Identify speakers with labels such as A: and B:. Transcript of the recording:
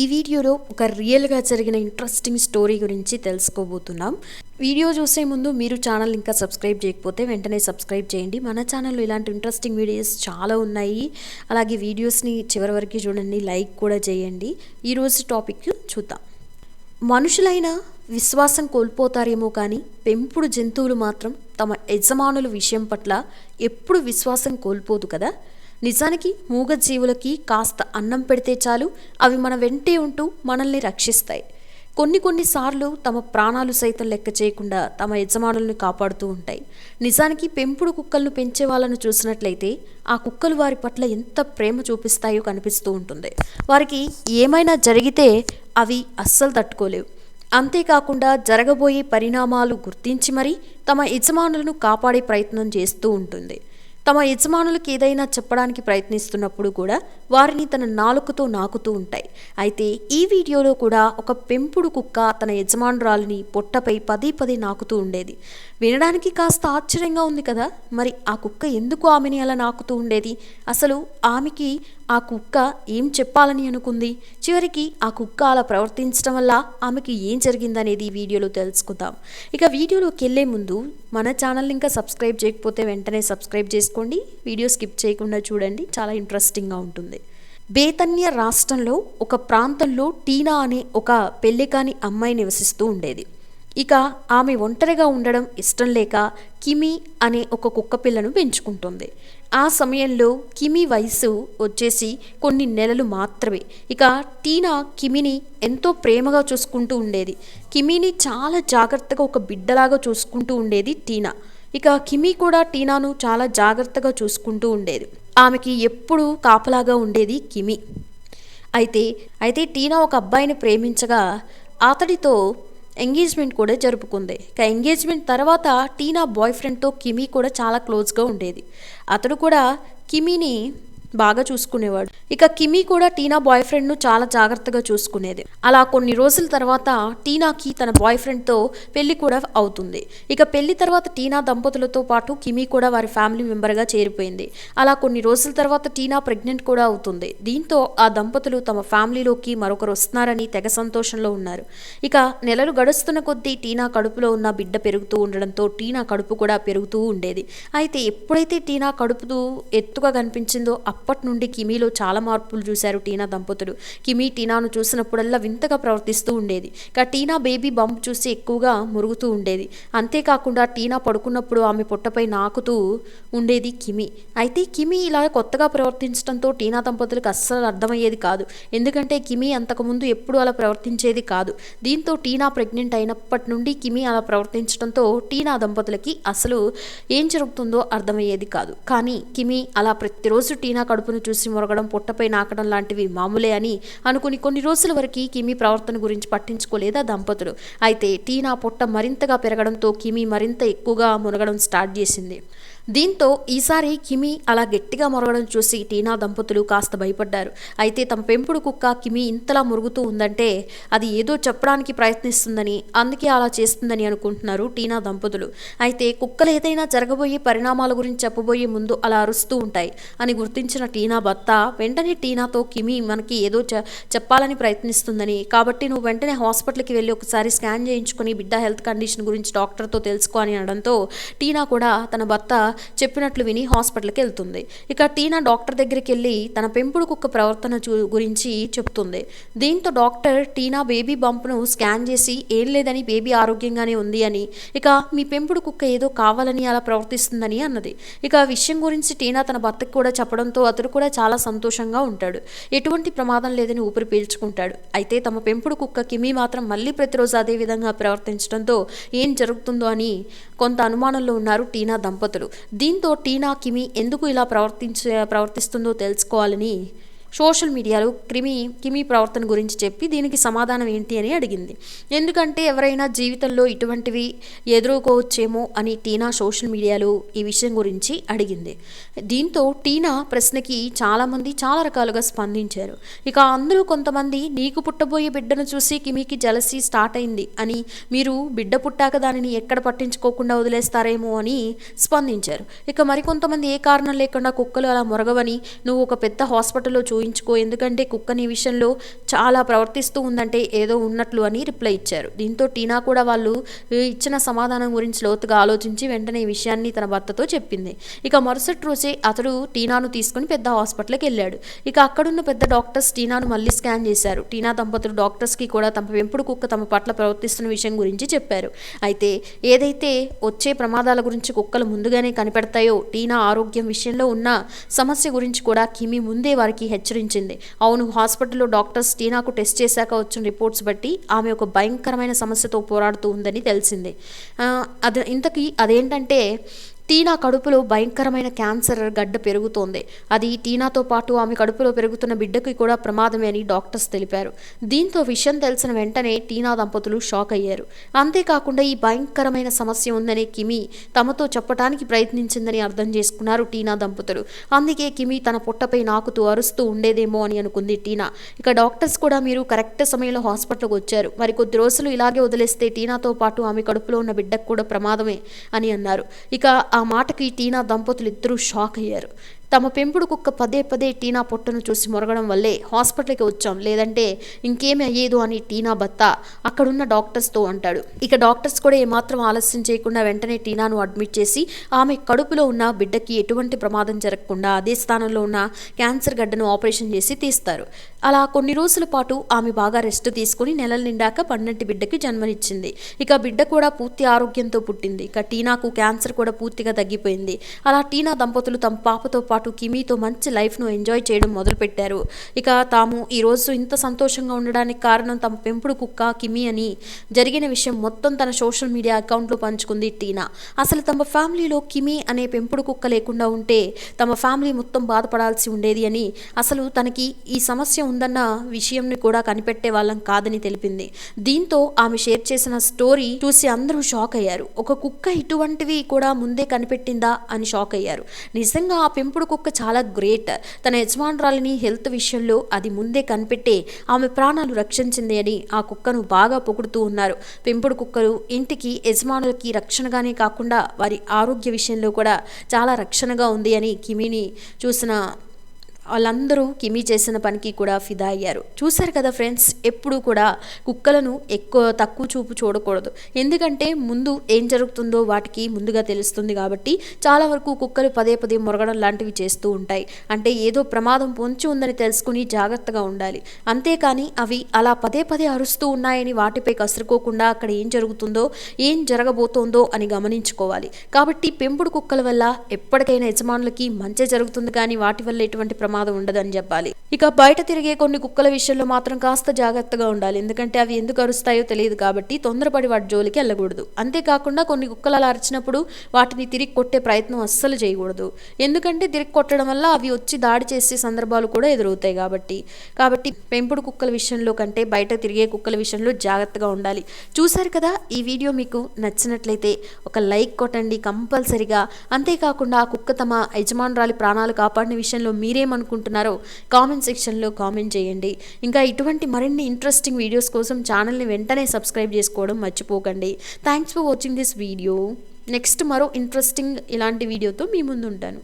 A: ఈ వీడియోలో ఒక రియల్గా జరిగిన ఇంట్రెస్టింగ్ స్టోరీ గురించి తెలుసుకోబోతున్నాం. వీడియో చూసే ముందు మీరు ఛానల్ ఇంకా సబ్స్క్రైబ్ చేయకపోతే వెంటనే సబ్స్క్రైబ్ చేయండి. మన ఛానల్లో ఇలాంటి ఇంట్రెస్టింగ్ వీడియోస్ చాలా ఉన్నాయి. అలాగే వీడియోస్ని చివరి వరకు చూడండి లైక్ కూడా చేయండి. ఈరోజు టాపిక్ చూద్దాం. మనుషులైన విశ్వాసం కోల్పోతారేమో కానీ పెంపుడు జంతువులు మాత్రం తమ యజమానుల విషయం పట్ల ఎప్పుడు విశ్వాసం కోల్పోదు కదా? నిజానికి మూగజీవులకి కాస్త అన్నం పెడితే చాలు అవి మన వెంటే ఉంటూ మనల్ని రక్షిస్తాయి. కొన్ని కొన్నిసార్లు తమ ప్రాణాలు సైతం లెక్క చేయకుండా తమ యజమానుల్ని కాపాడుతూ ఉంటాయి. నిజానికి పెంపుడు కుక్కలను పెంచే వాళ్ళను చూసినట్లయితే ఆ కుక్కలు వారి పట్ల ఎంత ప్రేమ చూపిస్తాయో కనిపిస్తూ ఉంటుంది. వారికి ఏమైనా జరిగితే అవి అస్సలు తట్టుకోలేవు. అంతేకాకుండా జరగబోయే పరిణామాలు గుర్తించి మరీ తమ యజమానులను కాపాడే ప్రయత్నం చేస్తూ ఉంటుంది. తమ యజమానులకు ఏదైనా చెప్పడానికి ప్రయత్నిస్తున్నప్పుడు కూడా వారిని తన నాలుకతో నాకుతూ ఉంటాయి. అయితే ఈ వీడియోలో కూడా ఒక పెంపుడు కుక్క తన యజమానురాలిని పొట్టపై పదే పదే నాకుతూ ఉండేది. వినడానికి కాస్త ఆశ్చర్యంగా ఉంది కదా! మరి ఆ కుక్క ఎందుకు ఆమెని అలా నాకుతూ ఉండేది? అసలు ఆమెకి ఆ కుక్క ఏం చెప్పాలని అనుకుంది? చివరికి ఆ కుక్క అలా ప్రవర్తించడం వల్ల ఆమెకి ఏం జరిగిందనేది ఈ వీడియోలో తెలుసుకుందాం. ఇక వీడియోలోకి వెళ్ళే ముందు మన ఛానల్ని ఇంకా సబ్స్క్రైబ్ చేయకపోతే వెంటనే సబ్స్క్రైబ్ చేసుకోండి. వీడియో స్కిప్ చేయకుండా చూడండి. చాలా ఇంట్రెస్టింగ్గా ఉంటుంది. బేతన్య రాష్ట్రంలో ఒక ప్రాంతంలో టీనా అనే ఒక పెళ్ళికాని అమ్మాయి నివసిస్తూ ఉండేది. ఇక ఆమె ఒంటరిగా ఉండడం ఇష్టం లేక కిమి అనే ఒక కుక్క పిల్లను పెంచుకుంటుంది. ఆ సమయంలో కిమి వయసు వచ్చేసి కొన్ని నెలలు మాత్రమే. ఇక టీనా కిమిని ఎంతో ప్రేమగా చూసుకుంటూ ఉండేది. కిమిని చాలా జాగ్రత్తగా ఒక బిడ్డలాగా చూసుకుంటూ ఉండేది టీనా. ఇక కిమి కూడా టీనాను చాలా జాగ్రత్తగా చూసుకుంటూ ఉండేది. ఆమెకి ఎప్పుడూ కాపలాగా ఉండేది కిమి. అయితే అయితే టీనా ఒక అబ్బాయిని ప్రేమించగా అతడితో ఎంగేజ్మెంట్ కూడా జరుపుకుంది. ఇక ఎంగేజ్మెంట్ తర్వాత టీనా బాయ్ ఫ్రెండ్తో కిమీ కూడా చాలా క్లోజ్గా ఉండేది. అతడు కూడా కిమీని బాగా చూసుకునేవాడు. ఇక కిమీ కూడా టీనా బాయ్ ఫ్రెండ్ను చాలా జాగ్రత్తగా చూసుకునేది. అలా కొన్ని రోజుల తర్వాత టీనాకి తన బాయ్ ఫ్రెండ్తో పెళ్ళి కూడా అవుతుంది. ఇక పెళ్ళి తర్వాత టీనా దంపతులతో పాటు కిమీ కూడా వారి ఫ్యామిలీ మెంబర్గా చేరిపోయింది. అలా కొన్ని రోజుల తర్వాత టీనా ప్రెగ్నెంట్ కూడా అవుతుంది. దీంతో ఆ దంపతులు తమ ఫ్యామిలీలోకి మరొకరు వస్తున్నారని తెగ సంతోషంలో ఉన్నారు. ఇక నెలలు గడుస్తున్న కొద్దీ టీనా కడుపులో ఉన్న బిడ్డ పెరుగుతూ ఉండడంతో టీనా కడుపు కూడా పెరుగుతూ ఉండేది. అయితే ఎప్పుడైతే టీనా కడుపు ఎత్తుగా కనిపించిందో అప్పటి నుండి కిమీలో చాలా మార్పులు చూశారు టీనా దంపతులు. కిమీ టీనాను చూసినప్పుడల్లా వింతగా ప్రవర్తిస్తూ ఉండేది. ఇక టీనా బేబీ బంప్ చూసి ఎక్కువగా మురుగుతూ ఉండేది. అంతేకాకుండా టీనా పడుకున్నప్పుడు ఆమె పొట్టపై నాకుతూ ఉండేది కిమి. అయితే కిమి ఇలా కొత్తగా ప్రవర్తించడంతో టీనా దంపతులకు అస్సలు అర్థమయ్యేది కాదు. ఎందుకంటే కిమి అంతకుముందు ఎప్పుడు అలా ప్రవర్తించేది కాదు. దీంతో టీనా ప్రెగ్నెంట్ అయినప్పటి నుండి కిమి అలా ప్రవర్తించడంతో టీనా దంపతులకి అసలు ఏం జరుగుతుందో అర్థమయ్యేది కాదు. కానీ కిమి అలా ప్రతిరోజు టీనా కడుపును చూసి మొరగడం పొట్టపై నాకడం లాంటివి మామూలే అని అనుకుని కొన్ని రోజుల వరకు కిమి ప్రవర్తన గురించి పట్టించుకోలేదా దంపతులు. అయితే టీనా పొట్ట మరింతగా పెరగడంతో కిమి మరింత ఎక్కువగా మునగడం స్టార్ట్ చేసింది. దీంతో ఈసారి కిమి అలా గట్టిగా మొరగడం చూసి టీనా దంపతులు కాస్త భయపడ్డారు. అయితే తమ పెంపుడు కుక్క కిమి ఇంతలా మురుగుతూ ఉందంటే అది ఏదో చెప్పడానికి ప్రయత్నిస్తుందని అందుకే అలా చేస్తుందని అనుకుంటున్నారు టీనా దంపతులు. అయితే కుక్కలు ఏదైనా జరగబోయే పరిణామాల గురించి చెప్పబోయే ముందు అలా అరుస్తూ ఉంటాయి అని గుర్తించిన టీనా భర్త వెంటనే టీనాతో కిమి మనకి ఏదో చెప్పాలని ప్రయత్నిస్తుందని. కాబట్టి నువ్వు వెంటనే హాస్పిటల్కి వెళ్ళి ఒకసారి స్కాన్ చేయించుకొని బిడ్డ హెల్త్ కండిషన్ గురించి డాక్టర్తో తెలుసుకో అని అనడంతో టీనా కూడా తన భర్త చెప్పినట్లు విని హాస్పిటల్కి వెళ్తుంది. ఇక టీనా డాక్టర్ దగ్గరికి వెళ్ళి తన పెంపుడు కుక్క ప్రవర్తన గురించి చెప్తుంది. దీంతో డాక్టర్ టీనా బేబీ బంప్ను స్కాన్ చేసి ఏం లేదని బేబీ ఆరోగ్యంగానే ఉంది అని ఇక మీ పెంపుడు కుక్క ఏదో కావాలని అలా ప్రవర్తిస్తుందని అన్నది. ఇక విషయం గురించి టీనా తన భర్తకు కూడా చెప్పడంతో అతడు కూడా చాలా సంతోషంగా ఉంటాడు. ఎటువంటి ప్రమాదం లేదని ఊపిరి పీల్చుకుంటాడు. అయితే తమ పెంపుడు కుక్క కిమి మాత్రం మళ్ళీ ప్రతిరోజు అదే విధంగా ప్రవర్తించడంతో ఏం జరుగుతుందో అని కొంత అనుమానంలో ఉన్నారు టీనా దంపతులు. దీంతో టీనా కిమి ఎందుకు ఇలా ప్రవర్తించే ప్రవర్తిస్తుందో తెలుసుకోవాలని సోషల్ మీడియాలో క్రిమి కిమి ప్రవర్తన గురించి చెప్పి దీనికి సమాధానం ఏంటి అని అడిగింది. ఎందుకంటే ఎవరైనా జీవితంలో ఇటువంటివి ఎదుర్కోవచ్చేమో అని టీనా సోషల్ మీడియాలో ఈ విషయం గురించి అడిగింది. దీంతో టీనా ప్రశ్నకి చాలామంది చాలా రకాలుగా స్పందించారు. ఇక అందరూ కొంతమంది నీకు పుట్టబోయే బిడ్డను చూసి కిమికి జలసి స్టార్ట్ అయింది అని మీరు బిడ్డ పుట్టాక దానిని ఎక్కడ పట్టించుకోకుండా వదిలేస్తారేమో అని స్పందించారు. ఇక మరికొంతమంది ఏ కారణం లేకుండా కుక్కలు అలా మొరగవని నువ్వు ఒక పెద్ద హాస్పిటల్లో చూ ఊహించుకో. ఎందుకంటే కుక్క నీ విషయంలో చాలా ప్రవర్తిస్తూ ఉందంటే ఏదో ఉన్నట్లు అని రిప్లై ఇచ్చారు. దీంతో టీనా కూడా వాళ్ళు ఇచ్చిన సమాధానం గురించి లోతుగా ఆలోచించి వెంటనే ఈ విషయాన్ని తన భర్తతో చెప్పింది. ఇక మరుసటి రోజే అతడు టీనాను తీసుకుని పెద్ద హాస్పిటల్కి వెళ్ళాడు. ఇక అక్కడున్న పెద్ద డాక్టర్స్ టీనాను మళ్ళీ స్కాన్ చేశారు. టీనా దంపతులు డాక్టర్స్కి కూడా తమ పెంపుడు కుక్క తమ పట్ల ప్రవర్తిస్తున్న విషయం గురించి చెప్పారు. అయితే ఏదైతే వచ్చే ప్రమాదాల గురించి కుక్కలు ముందుగానే కనిపెడతాయో టీనా ఆరోగ్యం విషయంలో ఉన్న సమస్య గురించి కూడా కిమి ముందే వారికి హెచ్చరించింది. అవును హాస్పిటల్లో డాక్టర్స్ టీనాకు టెస్ట్ చేశాక వచ్చిన రిపోర్ట్స్ బట్టి ఆమె ఒక భయంకరమైన సమస్యతో పోరాడుతూ ఉందని తెలిసింది. అది ఇంతకీ అదేంటంటే టీనా కడుపులో భయంకరమైన క్యాన్సర్ గడ్డ పెరుగుతోంది. అది టీనాతో పాటు ఆమె కడుపులో పెరుగుతున్న బిడ్డకి కూడా ప్రమాదమే అని డాక్టర్స్ తెలిపారు. దీంతో విషయం తెలిసిన వెంటనే టీనా దంపతులు షాక్ అయ్యారు. అంతేకాకుండా ఈ భయంకరమైన సమస్య ఉందని కిమి తమతో చెప్పడానికి ప్రయత్నించిందని అర్థం చేసుకున్నారు టీనా దంపతులు. అందుకే కిమి తన పొట్టపై నాకుతూ అరుస్తూ ఉండేదేమో అని అనుకుంది టీనా. ఇక డాక్టర్స్ కూడా మీరు కరెక్ట్ సమయంలో హాస్పిటల్కి వచ్చారు. మరి కొద్ది రోజులు ఇలాగే వదిలేస్తే టీనాతో పాటు ఆమె కడుపులో ఉన్న బిడ్డకు కూడా ప్రమాదమే అని అన్నారు. ఇక ఆ మాటకి టీనా దంపతులు ఇద్దరూ షాక్ అయ్యారు తమ పెంపుడు కుక్క పదే పదే టీనా పొట్టను చూసి మొరగడం వల్లే హాస్పిటల్కి వచ్చాం. లేదంటే ఇంకేమి అయ్యేదు అని టీనా భర్త అక్కడున్న డాక్టర్స్తో అంటాడు. ఇక డాక్టర్స్ కూడా ఏమాత్రం ఆలస్యం చేయకుండా వెంటనే టీనాను అడ్మిట్ చేసి ఆమె కడుపులో ఉన్న బిడ్డకి ఎటువంటి ప్రమాదం జరగకుండా అదే స్థానంలో ఉన్న క్యాన్సర్ గడ్డను ఆపరేషన్ చేసి తీస్తారు. అలా కొన్ని రోజుల పాటు ఆమె బాగా రెస్ట్ తీసుకుని నెలలు నిండాక పన్నెంటి బిడ్డకి జన్మనిచ్చింది. ఇక బిడ్డ కూడా పూర్తి ఆరోగ్యంతో పుట్టింది. ఇక టీనాకు క్యాన్సర్ కూడా పూర్తిగా తగ్గిపోయింది. అలా టీనా దంపతులు తమ పాపతో పాటు కిమీతో మంచి లైఫ్ను ఎంజాయ్ చేయడం మొదలుపెట్టారు. ఇక తాము ఈరోజు ఇంత సంతోషంగా ఉండడానికి కారణం తమ పెంపుడు కుక్క కిమి అని జరిగిన విషయం మొత్తం తన సోషల్ మీడియా అకౌంట్లో పంచుకుంది టీనా. అసలు తమ ఫ్యామిలీలో కిమి అనే పెంపుడు కుక్క లేకుండా ఉంటే తమ ఫ్యామిలీ మొత్తం బాధపడాల్సి ఉండేది అని అసలు తనకి ఈ సమస్య ఉందన్న విషయంని కూడా కనిపెట్టే వాళ్ళం కాదని తెలిపింది. దీంతో ఆమె షేర్ చేసిన స్టోరీ చూసి అందరూ షాక్ అయ్యారు. ఒక కుక్క ఇటువంటివి కూడా ముందే కనిపెట్టిందా అని షాక్ అయ్యారు. నిజంగా ఆ పెంపుడు కుక్క చాలా గ్రేట్. తన యజమానురాలిని హెల్త్ విషయంలో అది ముందే కనిపెట్టే ఆమె ప్రాణాలు రక్షించింది అని ఆ కుక్కను బాగా పొగుడుతూ ఉన్నారు. పెంపుడు కుక్కలు ఇంటికి యజమానులకి రక్షణగానే కాకుండా వారి ఆరోగ్య విషయంలో కూడా చాలా రక్షణగా ఉంది అని కిమిని చూసిన వాళ్ళందరూ కిమి చేసిన పనికి కూడా ఫిదా అయ్యారు. చూశారు కదా ఫ్రెండ్స్ ఎప్పుడూ కూడా కుక్కలను ఎక్కువ తక్కువ చూపు చూడకూడదు. ఎందుకంటే ముందు ఏం జరుగుతుందో వాటికి ముందుగా తెలుస్తుంది కాబట్టి చాలా వరకు కుక్కలు పదే పదే మొరగడం లాంటివి చేస్తూ ఉంటాయి. అంటే ఏదో ప్రమాదం పొంచి ఉందని తెలుసుకుని జాగ్రత్తగా ఉండాలి. అంతేకాని అవి అలా పదే పదే అరుస్తూ ఉన్నాయని వాటిపై కసురుకోకుండా అక్కడ ఏం జరుగుతుందో ఏం జరగబోతోందో అని గమనించుకోవాలి. కాబట్టి పెంపుడు కుక్కల వల్ల ఎప్పటికైనా యజమానులకి మంచి జరుగుతుంది కానీ వాటి వల్ల ఎటువంటి ప్రమాదం ఉండదని చెప్పాలి. ఇక బయట తిరిగే కొన్ని కుక్కల విషయంలో మాత్రం కాస్త జాగ్రత్తగా ఉండాలి. ఎందుకంటే అవి ఎందుకు అరుస్తాయో తెలియదు కాబట్టి తొందరపడి వాటి జోలికి వెళ్ళకూడదు. అంతేకాకుండా కొన్ని కుక్కలు అలా అరిచినప్పుడు వాటిని తిరిగి కొట్టే ప్రయత్నం అస్సలు చేయకూడదు. ఎందుకంటే తిరిగి కొట్టడం వల్ల అవి వచ్చి దాడి చేసే సందర్భాలు కూడా ఎదురవుతాయి కాబట్టి. కాబట్టి పెంపుడు కుక్కల విషయంలో కంటే బయట తిరిగే కుక్కల విషయంలో జాగ్రత్తగా ఉండాలి. చూశారు కదా ఈ వీడియో మీకు నచ్చినట్లయితే ఒక లైక్ కొట్టండి కంపల్సరిగా. అంతేకాకుండా ఆ కుక్క తమ యజమానురాలి ప్రాణాలు కాపాడిన విషయంలో మీరేమనుకుంటున్నారో కామెంట్ సెక్షన్లో కామెంట్ చేయండి. ఇంకా ఇటువంటి మరిన్ని ఇంట్రెస్టింగ్ వీడియోస్ కోసం ఛానల్ని వెంటనే సబ్స్క్రైబ్ చేసుకోవడం మర్చిపోకండి. Thanks for watching this video next మరో ఇంట్రెస్టింగ్ ఇలాంటి వీడియోతో మీ ముందు ఉంటాను